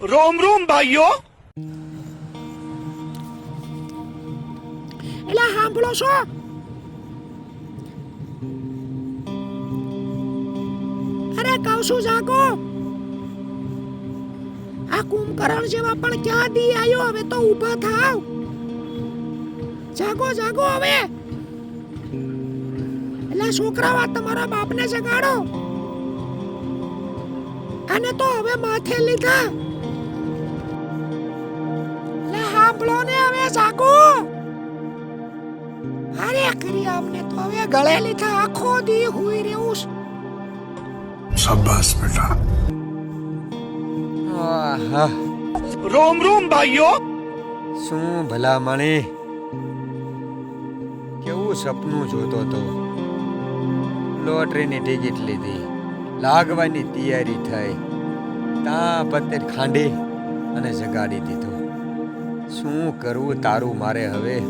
રોમ રોમ ભાઈઓ. એટલે સાંભળો છો? અરે કહું છું જાગો. આ કુંભકરણ જેવા પણ ક્યાં દી આવ્યો હવે તો ઊભા થાવ. જાગો જાગો હવે. એટલે છોકરાવા તમારા બાપને જગાડો. અને તો હવે માથે લીધા. સાંભળો હવે સાકુ અરે કરી આમને તો હવે ગળે લીધા આખો દી હુઈ રેવું શાબાશ બેટા. રોમ રોમ ભાઈઓ. શું ભલા મણે કેવું સપનું જોતો તો? લોટરીની ટિકિટ લીધી. લાગવાની તૈયારી થઈ. તા પત્તર ખાંડી અને જગાડી દીધો. શું કરવું તારું મારે હવે?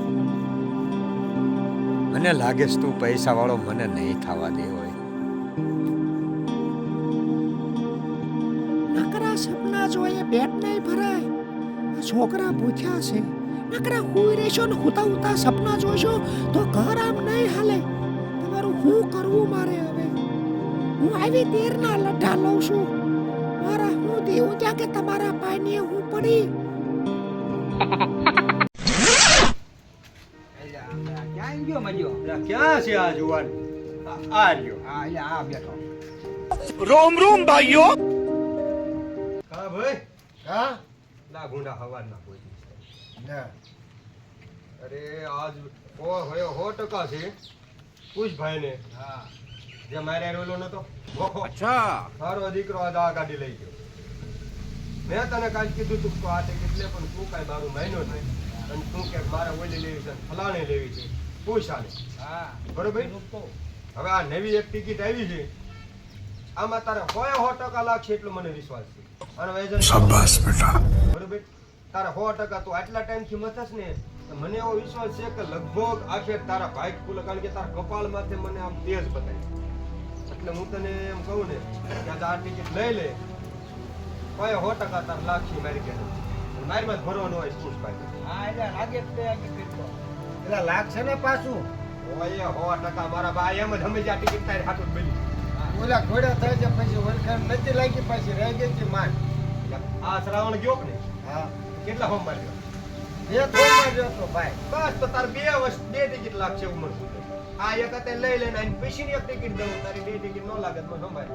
મને લાગે તું પૈસા વાળો મને નહીં થવા દે હોય. નકરા સપના જોઈએ પેટ નહીં ભરાય. છોકરા ભૂખ્યા છે, નકરા હુઈ રહેશો ને હુતા હુતા સપના જોશો? તો ઘર આમ નહીં હાલે. તમારું શું કરવું મારે હવે? હું આવી દેરના લઢા લઉં છું. મારા હું દેવું ત્યાં કે તમારા પાણીએ હું પડી? ક્યાં કોઈ અરે આજ ઓ હયો હો ટકા છે પૂછ ભાઈ ને હા જે મારે રોલો નતો અચ્છા સારો દીકરો આજ આ ગાડી લઈ ગયો. મેં તને કાલ કીધું તું તો આ એટલે પણ તું કાંઈ મારું માયનો નહીં. અને તું કે મારે ઓલી લેવી છે ફલાણે લેવી છે. પૂછ આને બરોબર? હવે આ નવી એક ટિકિટ આવી છે. આમાં તારે હોય હો ટકા લાગશે એટલો મને વિશ્વાસ છે. અને એજન્ટ બેટા. બરોબર? તારે હો ટકા તું આટલા ટાઈમથી મથસ ને. મને એવો વિશ્વાસ છે કે લગભગ આખે તારા ભાઈ ફૂલ કારણ કે તારા કપાળ માથે મને આમ તેજ બતાવી એટલે હું તને એમ કહું ને કે આ ટિકિટ લઈ લે. કોઈ સો ટકા તાર લાગશે મારી કે મારી માં ભરવાનો હોય સ્કૂલ પાસે હા એટલે લાગે તે એટલે લાગશે ને પાછું? ઓય સો ટકા મારા બા એમ જ હંમેશા ટિકિટ તારી હાથું જ બની ઓલા ઘોડા થાય છે પછી ઓળખાણ નથી લાગી પાછી રહી ગઈ છે માન આ શ્રાવણ ગયો કે ને હા. કેટલા હોમ માર્યો બે થોડમાં ગયો તો ભાઈ. બસ તો તાર બે વર્ષ બે ટિકિટ લાગશે ઉમર સુધી આ એક હાથે લઈ લઈને આની પછીની એક ટિકિટ દઉં. તારી બે ટિકિટ ન લાગે તો મને સંભાળ.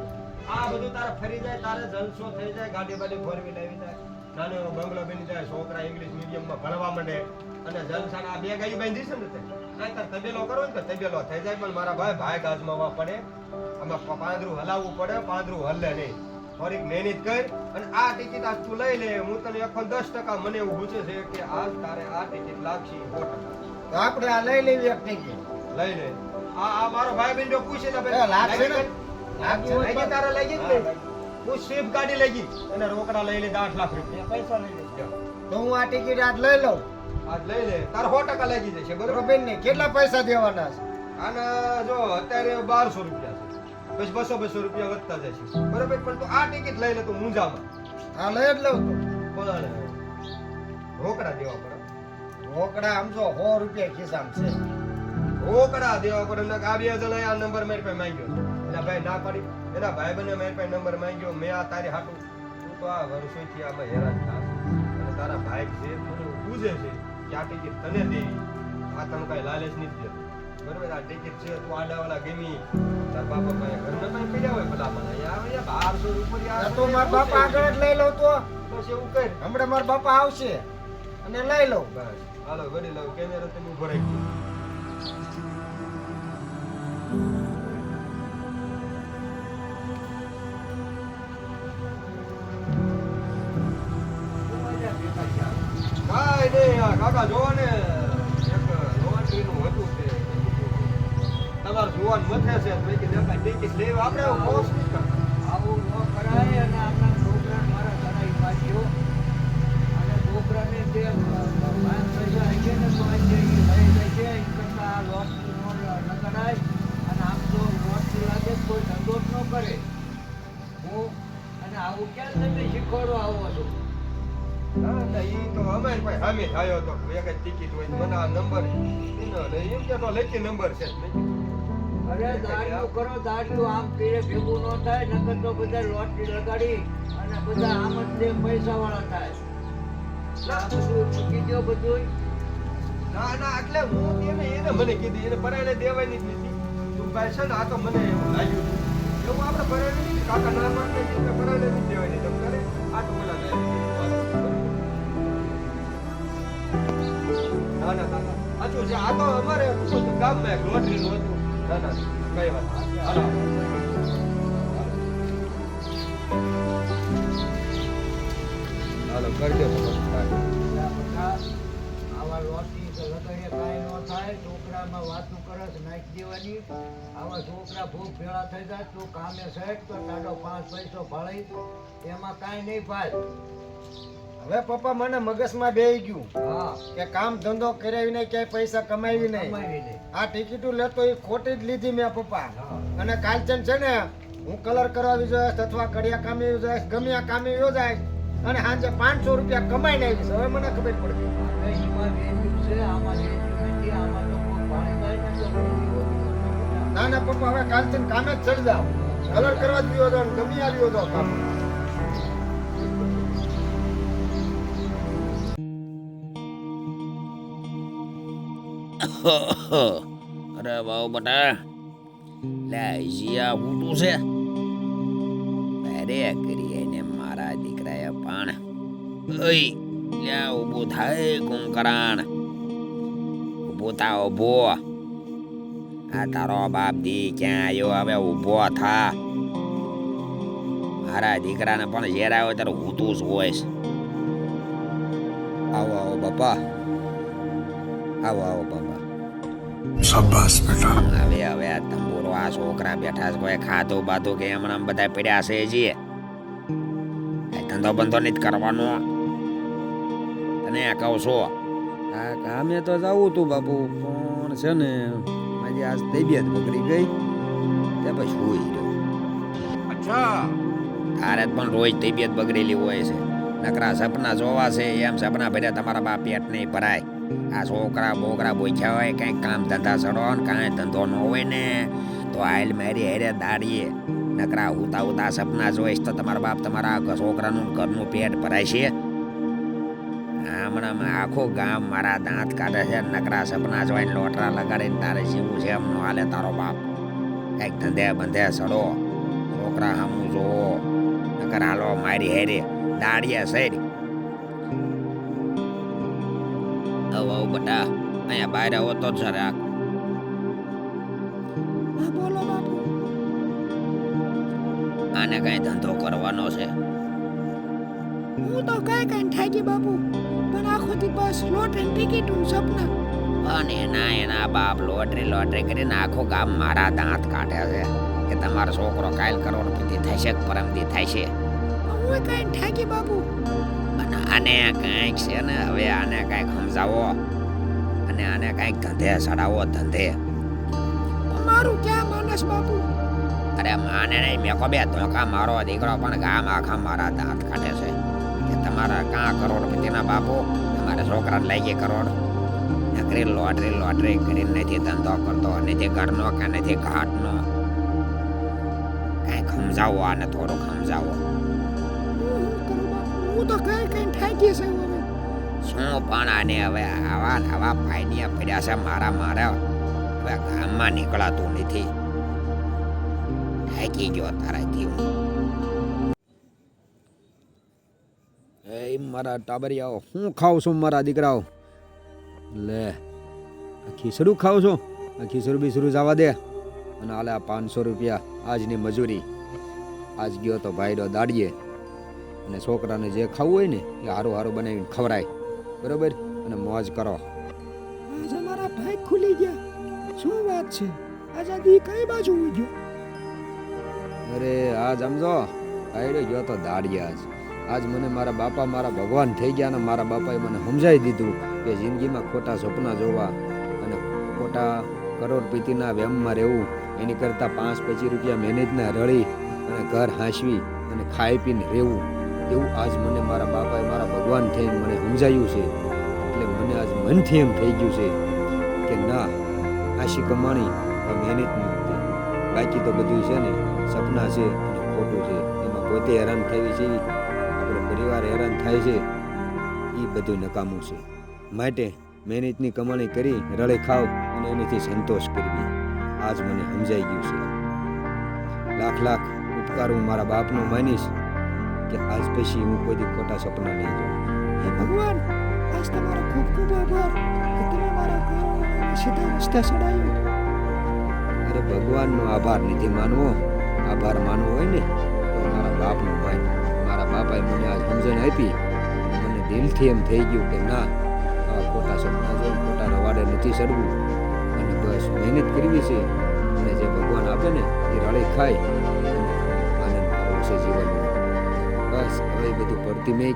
આ બધું તારે ફરી જાય, તારે જલસો થઈ જાય, ગાડી બાડી ફોરવી લેવી જાય. નાનો એવો બંગલો બની જાય, છોકરા ઇંગ્લિશ મીડિયમમાં ભણવા માંડે. અને જલસા આ બે ગાયું બાંધી છે ને તે. કાંઈ તાર તબેલો કરો ને તો તબેલો થઈ જાય, પણ મારા ભાઈ ભાઈ ગાજમાં પડે. આમાં પાંદરું હલાવવું પડે, પાંદરું હલે નહીં. ફરીક મહેનત કર અને આ ટિકિટ આજ તું લઈ લે. હું તને એકો દસ ટકા મને એવું પૂછે છે કે આજ તારે આ ટિકિટ લાગશે આપણે આ લઈ લેવી એક ટિકિટ. લઈ લે આ આ મારો ભાઈ બેન જો પૂછે ને? ભાઈ લાગશે ને? લાગી લાગશે ને? તારે લઈ ગઈ જ ને. હું. સ્વીપ ગાડી લઈ ગઈ અને રોકડા લઈ લે 8 લાખ રૂપિયા. પૈસા લઈ લે. તો હું આ ટિકિટ આજ લઈ લઉં. આજ લઈ લે. તારે સો ટકા લાગી જશે બરોબર? બેન ને કેટલા પૈસા દેવાના છે? અને જો અત્યારે બારસો રૂપિયા છે. પછી બસો બસો રૂપિયા વધતા જશે બરોબર? પણ તું આ ટિકિટ લઈ લે તો હું જામાં હા લઈ જ લઉં તો. બોલાડે રોકડા દેવા પડે. રોકડા આમ જો સો રૂપિયા ખિસ્સામાં છે. રોકડા દેવા પડે ને આ બે જણા આ નંબર મારી પાસે માંગ્યો. એટલે ભાઈ ના પાડી એના ભાઈ બને મારી પાસે નંબર માંગ્યો. મેં આ તારી હાટું તું તો આ વર્ષોથી આમાં હેરાન થાસ અને તારા ભાઈ છે મને પૂછે છે કે આ ટિકિટ તને દેવી. આ તને કઈ લાલચ નથી દે બરોબર આ ટિકિટ છે તું આડાવાળા ગમી. તાર બાપા પાસે ઘરના પાસે પડ્યા હોય ભલા મને આવે અહીંયા બારસો રૂપિયા તો મારા બાપા આગળ જ લઈ લઉં તો. બસ એવું કર. હમણાં મારા બાપા આવશે. અને લઈ લઉં. બસ. હાલો વડી લઉં. કેમેરા તમે ઊભો રાખી આ કાકા જોવો ને એક લોટરીનું હતું તે તમારું જોવાનું મથે છે આપણે સામે આવ્યો હતો એક જ ટિકિટ હોય મને આ નંબર એમ કે તો લકી નંબર છે. અરે દાડિયું કરો દાડિયું આમ પીરે ભેગું ન થાય નકર તો બધા લોટરી લગાડી અને બધા આમ જ તે પૈસા વાળા થાય. આ બધું દો બધું ના ના એટલે હું એને એને મને કીધી એને પરાણે દેવાની તું ભાઈ છે ને આ તો મને એવું લાગ્યું. એવું આપણે પરાણે કાકા ના પરાણે તો કઈ ન થાય. છોકરામાં વાતું કરે નાખી દેવાની. આવા છોકરા ભૂખ ભેળા થઈ જાય, તું કામે સેટ, તો તારો પાંચ પૈસો ભાળી. એમાં કાંઈ નહીં ભાઈ. હવે પપ્પા મને મગજમાં બેહી ગયું કે કામ ધંધો કરાવી નહીં ક્યાંય પૈસા કમાવી નહીં. આ ટિકિટો લેતો એ ખોટી જ લીધી મેં પપ્પા. અને કાલચંદ છે ને હું કલર કરાવી જોઈશ અથવા કડિયા કામે જોઈશ ગમે આ કામે યોજાઈશ અને સાંજે પાંચસો રૂપિયા કમાઈને આવીશ હવે મને ખબર પડી હવે એમાં વેલ્યુ છે આમાં વેલ્યુ નથી આમાં તો કોઈ ભાણી જાય ને ના પપ્પા હવે કાલચંદ કામે જ ચડી જાઓ. કલર કરવા જ ગયો હતો ગમે આવ્યો હતો કામ. અરે વાવ બટા. લે જીયા ઊંટું છે. અરે કરી એને મારા દીકરાએ પણ. ઓય લે, ઊભું થાય કુંકરાણ. ઊભો થા, ઊભો. આ તારો બાપ દી ક્યાં આવ્યો હવે ઊભો થા. મારા દીકરાને પણ જ્યારે આવ્યો ત્યારે તું જ હોય આવો આવો બાપા. આવો આવો બાપા. શાબાશ બેટા. હવે હવે આ તંબુરો આ છોકરા બેઠા છે કોઈ ખાધું બાધું કે હમણાં બધા પડ્યા છે જી ધંધો બંધો નહીં કરવાનો. તને કહું છું. આ કામે તો જવું તું બાપુ પણ છે ને આજે આજ તબિયત બગડી ગઈ. તે પછી હોઈ રહ્યો અચ્છા. તારે પણ રોજ તબિયત બગડેલી હોય છે. નકરા સપના જોવા છે એમ સપના ભર્યા તમારા બાપ પેટ નહીં ભરાય. આ છોકરા બોકરા પૂછ્યા હોય કંઈક કામ ધંધા સડો ને કાંઈ ધંધો ન હોય ને, તો આયલ મારી હેરે દાડીએ. નકરા ઉતા ઉતા સપના જોઈશ તો તમારા બાપ તમારા છોકરાનું ઘરનું પેટ ભરાય છે. હમણાં આખું ગામ મારા દાંત કાઢે છે, નકરા સપના જોઈને લોટરા લગાડીને તારે જીવું છે એમ ન હાલે તારો બાપ. કંઈક ધંધે બંધે સડો. છોકરા હમું જોવો. નકર હાલો મારી હેરે દાડીએ સૈડ આવ બટા અહીંયા બહાર આવો તો જરાક. બોલો બાપુ. આને કઈ ધંધો કરવાનો છે? હું તો કઈ કઈ થાકી બાપુ પણ આખો દી બસ લોટરી ટિકિટ સપના. અને એના એના બાપ લોટરી લોટરી કરીને આખો ગામ મારા દાંત કાઢે છે કે તમારો છોકરો કાલ કરોડપતિ થશે પરમદી થશે? હું કઈ થાકી બાપુ. આને કાંઈક છે ને હવે આને કાંઈક સમજાવો. અને આને કાંઈક ધંધે ચડાવો ધંધે. મારું ક્યાં માનસ બાપુ? અરે માને નહીં મેં કહો બે ધોકા મારો દીકરો પણ ગામ આખા મારા દાંત કાઢે છે. કે તમારા કાં કરોડપતિના બાપુ? તમારા છોકરાને લઈ ગઈ કરોડ. નકરી લોટરી લોટરી કરીને નથી ધંધો કરતો નથી ઘરનો કે નથી ઘાટનો. કાંઈક સમજાવો આને થોડુંક સમજાવો. કરું હું તો કઈ કઈ થાકી છે હવે શું પણ આને હવે આવા ને આવા ફાયદિયા પડ્યા છે મારા મારા? હવે ગામમાં નીકળાતું નથી. થાકી ગયો તારાથી હું. એ મારા ટાબરિયાઓ, હું ખાઉં છું મારા દીકરાઓ. લે, આ ખીચડું ખાવ છું. આ ખીચડું બીસડું જવા દે. અને આલે આ પાંચસો રૂપિયા આજની મજૂરી. આજ ગયો તો ભાઈડો દાડીએ. અને છોકરાને જે ખાવું હોય ને એ હારું હારું બનાવીને ખવડાય. બરોબર? અને મોજ કરો. આજે મારા ભાઈ ખુલી ગયા. શું વાત છે? આજે દી કઈ બાજુ ઉઈ ગયો? અરે આજ સમજો ભાઈડો ગયો તો દાડિયા આજ. આજ મને મારા બાપા મારા ભગવાન થઈ ગયા અને મારા બાપાએ મને સમજાવી દીધું કે જિંદગીમાં ખોટા સપના જોવા અને ખોટા કરોડપતિના વ્યમમાં રહેવું. એની કરતાં પાંચ પચીસ રૂપિયા મહેનતના રળી અને ઘર હાંસવી અને ખાઈ પીને રહેવું. એવું આજ મને મારા બાપાએ મારા ભગવાન થઈને મને સમજાયું છે. એટલે મને આજ મનથી એમ થઈ ગયું છે કે ના, આશી કમાણી આ મહેનતની નથી બાકી તો બધું છે ને સપના છે અને ખોટું છે. એમાં પોતે હેરાન થવી છે, આપણો પરિવાર હેરાન થાય છે એ બધું નકામું છે. માટે મહેનતની કમાણી કરી, રળે ખાવ અને એનાથી સંતોષ કરવી. આજ મને સમજાઈ ગયું છે. લાખ લાખ ઉપકાર હું મારા બાપનો માનીશ. કે આજ પછી હું કોઈ ખોટા સપના નહીં જોઉં. હે ભગવાન, આજ તમારો ખૂબ ખૂબ આભાર કે તમે મારા સીધા રસ્તે ચડાવ્યો. અરે ભગવાનનો આભાર નથી માનવો. આભાર માનવો હોય ને, તો મારા બાપનો ભાઈ મારા બાપાએ મને આજ સમજણ આપી. મને દિલથી એમ થઈ ગયું કે ના આ ખોટા સપના જોઈ ખોટા રવાડે નથી ચડવું. અને બસ મહેનત કરવી છે. અને જે ભગવાન આપે ને, એ રળી ખાય. આનંદ કરવો જીવનમાં. બસ, હવે બધું પડતી મેં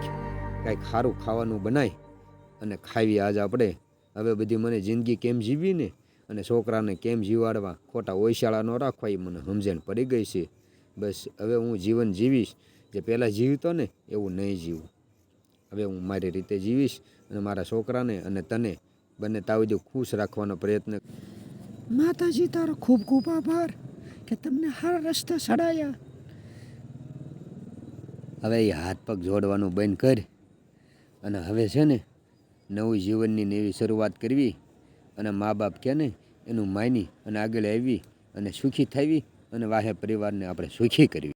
કાંઈક સારું ખાવાનું બનાય અને ખાવી આજ આપણે. હવે બધી મને જિંદગી કેમ જીવવી ને અને છોકરાને કેમ જીવાડવા? ખોટા ઓયશાળા ન રાખવા એ મને સમજણ પડી ગઈ છે. બસ, હવે હું જીવન જીવીશ. જે પહેલાં જીવતો ને, એવું નહીં જીવું. હવે હું મારી રીતે જીવીશ અને મારા છોકરાને અને તને બંને તાવજો ખુશ રાખવાનો પ્રયત્ન માતાજી, તારો ખૂબ ખૂબ આભાર કે તમને હર રસ્તે ચડાયા હવે એ હાથ પગ જોડવાનું બંધ કર. અને હવે છે ને, નવું જીવનની નવી શરૂઆત કરવી અને મા બાપ કે ને, એનું માની અને આગળ આવી અને સુખી થવી અને વાહે પરિવારને આપણે સુખી કરવી.